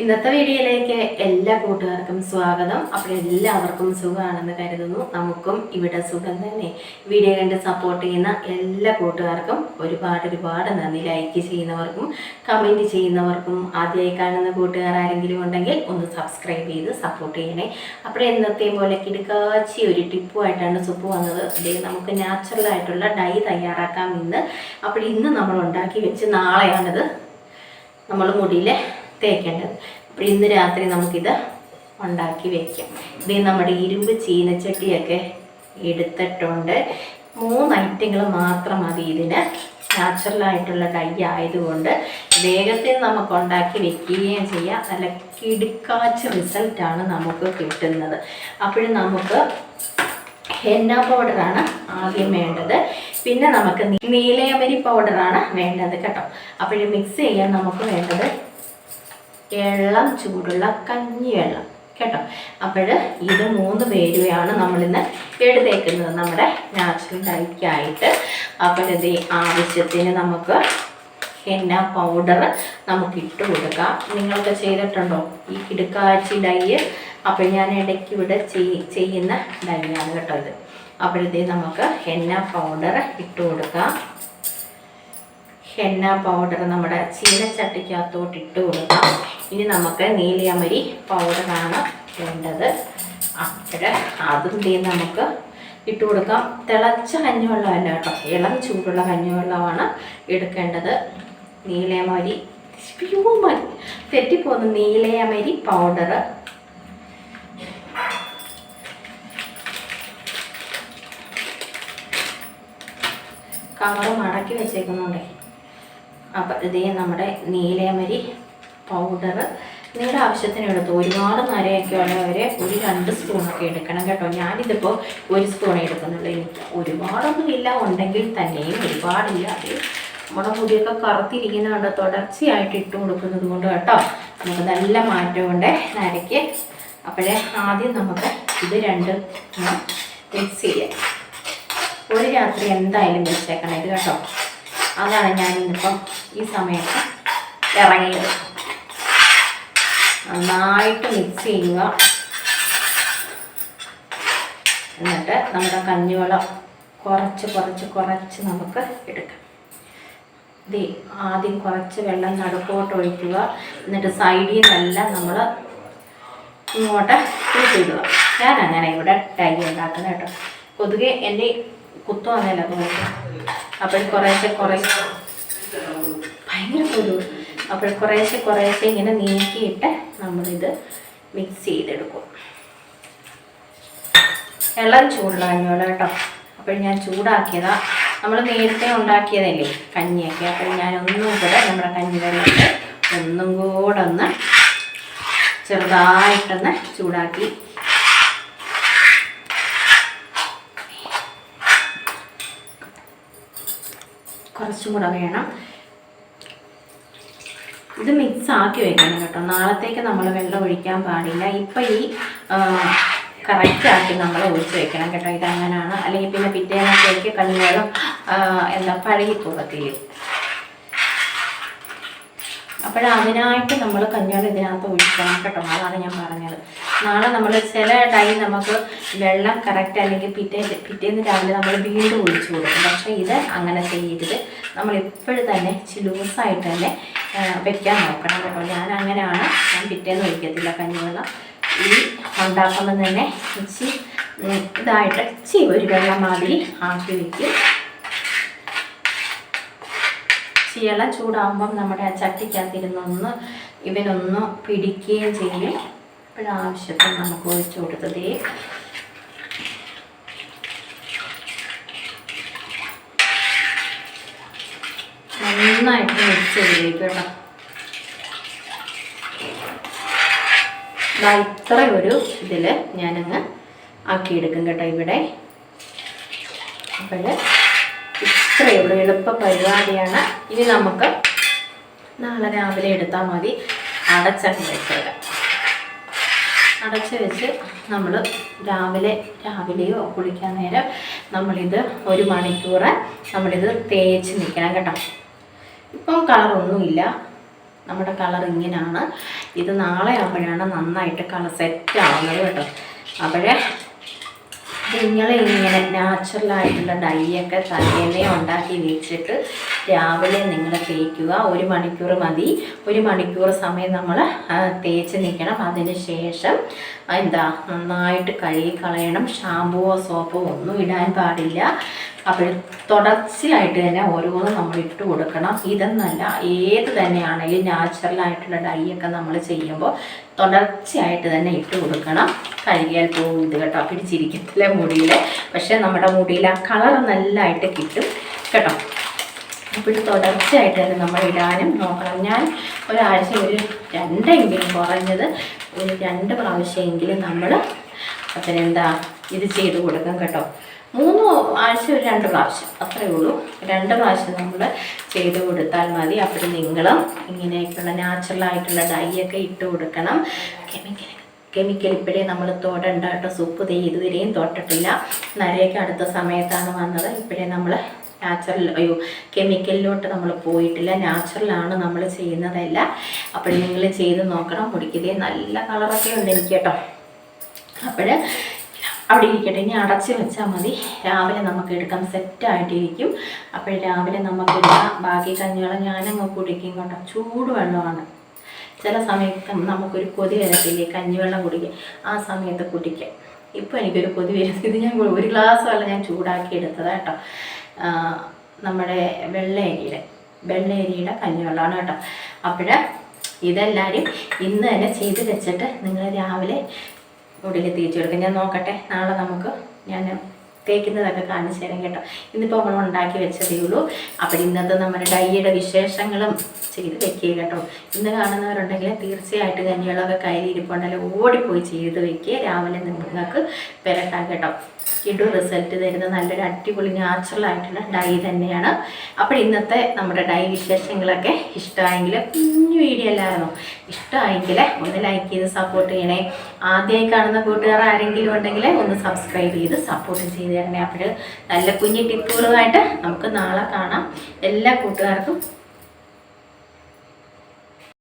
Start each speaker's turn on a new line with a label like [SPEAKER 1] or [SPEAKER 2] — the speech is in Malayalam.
[SPEAKER 1] ഇന്നത്തെ വീഡിയോയിലേക്ക് എല്ലാ കൂട്ടുകാർക്കും സ്വാഗതം. അപ്പോൾ എല്ലാവർക്കും സുഖമാണെന്ന് കരുതുന്നു. നമുക്കും ഇവിടെ സുഖം തന്നെ. വീഡിയോ കണ്ട് സപ്പോർട്ട് ചെയ്യുന്ന എല്ലാ കൂട്ടുകാർക്കും ഒരുപാട് ഒരുപാട് നന്ദി. ലൈക്ക് ചെയ്യുന്നവർക്കും കമന്റ് ചെയ്യുന്നവർക്കും ആദ്യമായി കാണുന്ന കൂട്ടുകാർ ആരെങ്കിലും ഉണ്ടെങ്കിൽ ഒന്ന് സബ്സ്ക്രൈബ് ചെയ്ത് സപ്പോർട്ട് ചെയ്യണേ. അപ്പോൾ എന്നത്തെ പോലെ കിടുക്കാച്ചി ഒരു ടിപ്പുമായിട്ടാണ് സുപ്പ് വന്നത്. അല്ലെങ്കിൽ നമുക്ക് നാച്ചുറലായിട്ടുള്ള ഡൈ തയ്യാറാക്കാം ഇന്ന്. അപ്പോൾ ഇന്ന് നമ്മൾ ഉണ്ടാക്കി വെച്ച് നാളെയാണിത്. നമ്മൾ മുടിയിൽ തേക്കേണ്ടത് അപ്പോൾ ഇന്ന് രാത്രി നമുക്കിത് ഉണ്ടാക്കി വെക്കാം. ഇത് നമ്മുടെ ഇരുമ്പ് ചീനച്ചട്ടിയൊക്കെ എടുത്തിട്ടുണ്ട്. മൂന്ന് ഐറ്റങ്ങൾ മാത്രം മതി ഇതിന്. നാച്ചുറലായിട്ടുള്ള ഡൈ ആയതുകൊണ്ട് വേഗത്തിൽ നമുക്ക് ഉണ്ടാക്കി വെക്കുകയും ചെയ്യാം. നല്ല കിടുക്കാച്ച റിസൾട്ടാണ് നമുക്ക് കിട്ടുന്നത്. അപ്പോഴും നമുക്ക് ഹെന്ന പൗഡറാണ് ആദ്യം വേണ്ടത്. പിന്നെ നമുക്ക് നീലയമരി പൗഡറാണ് വേണ്ടത് കേട്ടോ. അപ്പോഴും മിക്സ് ചെയ്യാൻ നമുക്ക് വേണ്ടത് ഇളം ചൂടുള്ള കഞ്ഞിവെള്ളം കേട്ടോ? അപ്പോൾ ഇത് മൂന്ന് പേരുവയാണ് നമ്മളിന്ന് എടുത്തേക്കുന്നത് നമ്മുടെ നാച്ചുറൽ ഡൈക്കായിട്ട് അപ്പോൾ ഇത് ആവശ്യത്തിന് നമുക്ക് ഹെന്ന പൗഡർ നമുക്ക് ഇട്ട് കൊടുക്കാം. നിങ്ങളൊക്കെ ചെയ്തിട്ടുണ്ടോ? ഈ കിടുക്കാച്ചി ഡൈ അപ്പോൾ ഞാൻ ഇടയ്ക്ക് ഇവിടെ ചെയ്- ചെയ്യുന്ന ഡൈ ആണ് കേട്ടോ ഇത്. അപ്പോഴത്തേ നമുക്ക് ഹെന്ന പൗഡർ ഇട്ട് കൊടുക്കാം. ഹെന്ന പൗഡർ നമ്മുടെ ചീനച്ചട്ടിക്കകത്തോട്ട് ഇട്ട് കൊടുക്കാം. ഇനി നമുക്ക് നീലിയമരി പൗഡറാണ് വേണ്ടത്. അപ്പോൾ അതും ദേ നമുക്ക് ഇട്ട് കൊടുക്കാം. തിളച്ച കഞ്ഞിവെള്ളമല്ല കേട്ടോ ഇളം ചൂടുള്ള കഞ്ഞിവെള്ളമാണ് എടുക്കേണ്ടത്. നീലയമരി മതി തെറ്റിപ്പോകുന്നു നീലയമരി പൗഡർ കവറ് മടക്കി വെച്ചേക്കുന്നുണ്ടേ. അപ്പം ഇതേ നമ്മുടെ നീലയമരി പൗഡർ നിങ്ങളുടെ ആവശ്യത്തിന് എടുത്തു ഒരുപാട് നരയൊക്കെ ഉള്ളവർ ഒരു രണ്ട് സ്പൂണൊക്കെ എടുക്കണം കേട്ടോ. ഞാനിതിപ്പോൾ ഒരു സ്പൂൺ എടുക്കുന്നുള്ളൂ. എനിക്ക് ഒരുപാടൊന്നും ഇല്ല ഉണ്ടെങ്കിൽ തന്നെയും ഒരുപാടില്ല. അത് നമ്മുടെ മുടിയൊക്കെ കറുത്തിരിക്കുന്നതുകൊണ്ട് തുടർച്ചയായിട്ട് ഇട്ട് കൊടുക്കുന്നത് കൊണ്ട് കേട്ടോ. നമുക്ക് നല്ല മാറ്റമുണ്ട് നരയ്ക്ക്. അപ്പോഴേ ആദ്യം നമുക്ക് ഇത് രണ്ടും മിക്സ് ചെയ്യാം. ഒരു രാത്രി എന്തായാലും വെച്ചേക്കണം ഇത് കേട്ടോ. അതാണ് ഞാൻ ഇന്നിപ്പം ഈ സമയത്ത് ഇറങ്ങിയത്. നന്നായിട്ട് മിക്സ് ചെയ്യുക. എന്നിട്ട് നമ്മുടെ കഞ്ഞിവെള്ളം കുറച്ച് കുറച്ച് കുറച്ച് നമുക്ക് എടുക്കാം. ഇത് ആദ്യം കുറച്ച് വെള്ളം നടുക്കോട്ട് ഒഴിക്കുക. എന്നിട്ട് സൈഡിൽ നിന്നെല്ലാം നമ്മൾ ഇങ്ങോട്ട് കൂട്ടിയിടുക ഞാൻ അങ്ങനെ ഇവിടെ ടൈ ഉണ്ടാക്കുന്നത് കേട്ടോ. പൊതുവെ എന്റെ കുത്തു അങ്ങനെ തോന്നുന്നു അപ്പോൾ കുറേശ്ശെ കുറേ ഭയങ്കര കൊതുക് അപ്പോൾ കുറേശ്ശെ കുറേശ്ശെ ഇങ്ങനെ നീക്കിയിട്ട് നമ്മളിത് മിക്സ് ചെയ്തെടുക്കും. ഇളം ചൂടാഞ്ഞോളൂ കേട്ടോ. അപ്പോൾ ഞാൻ ചൂടാക്കിയതാ. നമ്മൾ നേരത്തെ ഉണ്ടാക്കിയതല്ലേ കഞ്ഞിയൊക്കെ. അപ്പോൾ ഞാൻ ഒന്നും കൂടെ നമ്മുടെ കഞ്ഞിവെള്ളത്തിൽ ഒന്നും കൂടെ ഒന്ന് ചെറുതായിട്ടൊന്ന് ചൂടാക്കി കുറച്ചും കൂടെ വേണം. ഇത് മിക്സ് ആക്കി വെക്കണം കേട്ടോ. നാളത്തേക്ക് നമ്മൾ വെള്ളം ഒഴിക്കാൻ പാടില്ല. ഇപ്പം ഈ കറക്റ്റ് ആക്കി നമ്മൾ ഒഴിച്ച് വെക്കണം കേട്ടോ. ഇതങ്ങനെയാണ് അല്ലെങ്കിൽ പിന്നെ പിറ്റേന്നത്തേക്ക് കണ്ണുകളും എന്താ പഴകി പോകത്തില്ല അപ്പോൾ അതിനായിട്ട് നമ്മൾ കഞ്ഞിവെള്ളം ഇതിനകത്ത് ഒഴിക്കണം കേട്ടോ. അതാണ് ഞാൻ പറഞ്ഞത്. നാളെ നമ്മൾ ചില ടൈം നമുക്ക് വെള്ളം കറക്റ്റ് അല്ലെങ്കിൽ പിറ്റേ പിറ്റേന്ന് രാവിലെ നമ്മൾ വീണ്ടും ഒഴിച്ചു കൊടുക്കും. പക്ഷേ ഇത് അങ്ങനെ ചെയ്യരുത്. നമ്മൾ എപ്പോഴും തന്നെ ലൂസായിട്ട് തന്നെ വെക്കാൻ നോക്കണം കേട്ടോ. ഞാൻ അങ്ങനെയാണ് ഞാൻ പിറ്റേന്ന് ഒഴിക്കത്തില്ല കഞ്ഞിവെള്ളം. ഈ ഉണ്ടാക്കുമ്പോൾ തന്നെ ഇച്ചി ഇതായിട്ട് ഇച്ചി ഒരു വെള്ളം മാതിരി ആക്കി വെക്കും. ചീളം ചൂടാകുമ്പം നമ്മുടെ ആ ചട്ടിക്കകത്തിരുന്നൊന്ന് ഇവനൊന്ന് പിടിക്കുകയും ചെയ്യും. ഇപ്പോഴാവശ്യത്തിന് നമുക്ക് ഒഴിച്ചു കൊടുത്തതേ നന്നായിട്ട് മിക്സ് ചെയ്തേക്കും ഇത്ര ഒരു ഇതിൽ ഞാനങ്ങ് ആക്കിയെടുക്കും കേട്ടോ ഇവിടെ. അപ്പോൾ ഇത്രയേ ഉള്ളൂ എളുപ്പ പരിപാടിയാണ്. ഇനി നമുക്ക് നാളെ രാവിലെ എടുത്താൽ മതി. അടച്ചങ്ങ് വെച്ചേക്കാം അടച്ച് വെച്ച് നമ്മൾ രാവിലെ രാവിലെയോ കുളിക്കാൻ നേരം നമ്മളിത് ഒരു മണിക്കൂർ നമ്മളിത് തേച്ച് നിൽക്കണം കേട്ടോ. ഇപ്പം കളറൊന്നുമില്ല. നമ്മുടെ കളർ ഇങ്ങനെയാണ് ഇത് നാളെ ആകുമ്പോഴാണ് നന്നായിട്ട് കളർ സെറ്റ് ആവുന്നത് കേട്ടോ. അപ്പോഴേ നിങ്ങൾ ഇങ്ങനെ നാച്ചുറലായിട്ടുള്ള ഡൈയൊക്കെ തലേന്നേ ഉണ്ടാക്കി വെച്ചിട്ട് രാവിലെ നിങ്ങൾ തേക്കുക. ഒരു മണിക്കൂർ മതി. ഒരു മണിക്കൂർ സമയം നമ്മൾ തേച്ച് നിൽക്കണം അതിന് ശേഷം എന്താ നന്നായിട്ട് കഴുകി കളയണം. ഷാമ്പുവോ സോപ്പോ ഒന്നും ഇടാൻ പാടില്ല. അപ്പോൾ തുടർച്ചയായിട്ട് തന്നെ ഓരോന്നും നമ്മൾ ഇട്ട് കൊടുക്കണം. ഇതെന്നല്ല ഏത് തന്നെയാണെങ്കിലും നാച്ചുറലായിട്ടുള്ള ഡൈ ഒക്കെ നമ്മൾ ചെയ്യുമ്പോൾ തുടർച്ചയായിട്ട് തന്നെ ഇട്ട് കൊടുക്കണം. കഴുകിയാൽ പോകും ഇത് കേട്ടോ പിടിച്ചിരിക്കത്തില്ല മുടിയിൽ. പക്ഷേ നമ്മുടെ മുടിയിൽ ആ കളർ നല്ലതായിട്ട് കിട്ടും കേട്ടോ. അപ്പോൾ തുടർച്ചയായിട്ട് തന്നെ നമ്മൾ ഇടാനും നോക്കണം. ഞാൻ ഒരാഴ്ച ഒരു രണ്ടെങ്കിലും കുറഞ്ഞത് ഒരു രണ്ട് പ്രാവശ്യമെങ്കിലും നമ്മൾ അതിനെന്താ ഇത് ചെയ്ത് കൊടുക്കാം കേട്ടോ. മൂന്ന് ആഴ്ച ഒരു രണ്ട് പ്രാവശ്യം അത്രയേ ഉള്ളൂ. രണ്ട് പ്രാവശ്യം നമ്മൾ ചെയ്ത് കൊടുത്താൽ മതി. അപ്പോൾ നിങ്ങളും ഇങ്ങനെയൊക്കെയുള്ള നാച്ചുറൽ ആയിട്ടുള്ള ഡൈ ഒക്കെ ഇട്ട് കൊടുക്കണം. കെമിക്കൽ കെമിക്കൽ ഇപ്പോഴേ നമ്മൾ തൊടണ്ട സൂപ്പ് തേ ഇതുവരെയും തൊട്ടിട്ടില്ല. നരയൊക്കെ അടുത്ത സമയത്താണ് വന്നത്. ഇപ്പോഴേ നമ്മൾ നാച്ചുറൽ അയ്യോ കെമിക്കലിലോട്ട് നമ്മൾ പോയിട്ടില്ല. നാച്ചുറലാണ് നമ്മൾ ചെയ്യുന്നതല്ല. അപ്പോൾ നിങ്ങൾ ചെയ്ത് നോക്കണം. മുടിക്കതേ നല്ല കളറൊക്കെ ഉണ്ട് എനിക്ക് കേട്ടോ. അപ്പോൾ അവിടെ ഇരിക്കട്ടെ. ഇനി അടച്ച് വെച്ചാൽ മതി. രാവിലെ നമുക്ക് എടുക്കാം സെറ്റായിട്ടിരിക്കും അപ്പോൾ രാവിലെ നമുക്ക് എടുക്കാം ബാക്കി കഞ്ഞിവെള്ളം ഞാനങ്ങ് കുടിക്കും കേട്ടോ. ചൂട് വെള്ളമാണ് ചില സമയത്ത് നമുക്കൊരു കൊതി വരത്തില്ലേ? കഞ്ഞിവെള്ളം കുടിക്കുക ആ സമയത്ത് കുടിക്കാം. ഇപ്പോൾ എനിക്കൊരു കൊതി വരുന്നത് ഇത് ഞാൻ ഒരു ഗ്ലാസ് വെള്ളം ഞാൻ ചൂടാക്കി എടുത്തത് കേട്ടോ. നമ്മുടെ വെള്ളയരിയുടെ വെള്ളയരിയുടെ കഞ്ഞിവെള്ളമാണ് കേട്ടോ. അപ്പോൾ ഇതെല്ലാവരും ഇന്ന് തന്നെ ചെയ്ത് വെച്ചിട്ട് നിങ്ങൾ രാവിലെ മുടിയിൽ തിരിച്ചെടുക്കാം ഞാൻ നോക്കട്ടെ. നാളെ നമുക്ക് ഞാൻ തേക്കുന്നതൊക്കെ കാണിച്ചു തരാം കേട്ടോ. ഇന്നിപ്പോൾ നമ്മൾ ഉണ്ടാക്കി വെച്ചതേ ഉള്ളൂ. അപ്പോൾ ഇന്നത്തെ നമ്മുടെ ഡൈയുടെ വിശേഷങ്ങളും ചെയ്ത് വെക്കുക കേട്ടോ. ഇന്ന് കാണുന്നവരുണ്ടെങ്കിൽ തീർച്ചയായിട്ടും കഞ്ഞികളൊക്കെ കയ്യിൽ ഇരിപ്പുണ്ടെങ്കിൽ ഓടിപ്പോയി ചെയ്ത് വെക്കുക രാവിലെ നിങ്ങൾക്ക് പെരട്ടാം കേട്ടോ. കിഡു റിസൾട്ട് തരുന്ന നല്ലൊരു അടിപൊളി നാച്ചുറൽ ആയിട്ടുള്ള ഡൈ തന്നെയാണ്. അപ്പോൾ ഇന്നത്തെ നമ്മുടെ ഡൈ വിശേഷങ്ങളൊക്കെ ഇഷ്ടമായെങ്കിൽ കുഞ്ഞു വീഡിയോ അല്ലായിരുന്നു? ഇഷ്ടമായെങ്കിൽ ഒന്ന് ലൈക്ക് ചെയ്ത് സപ്പോർട്ട് ചെയ്യണേ. ആദ്യമായി കാണുന്ന കൂട്ടുകാർ ആരെങ്കിലും ഉണ്ടെങ്കിൽ ഒന്ന് സബ്സ്ക്രൈബ് ചെയ്ത് സപ്പോർട്ട് ചെയ്ത് തരണേ അപ്പോൾ നല്ല കുഞ്ഞു ടിപ്പുകളുമായിട്ട് നമുക്ക് നാളെ കാണാം. എല്ലാ കൂട്ടുകാർക്കും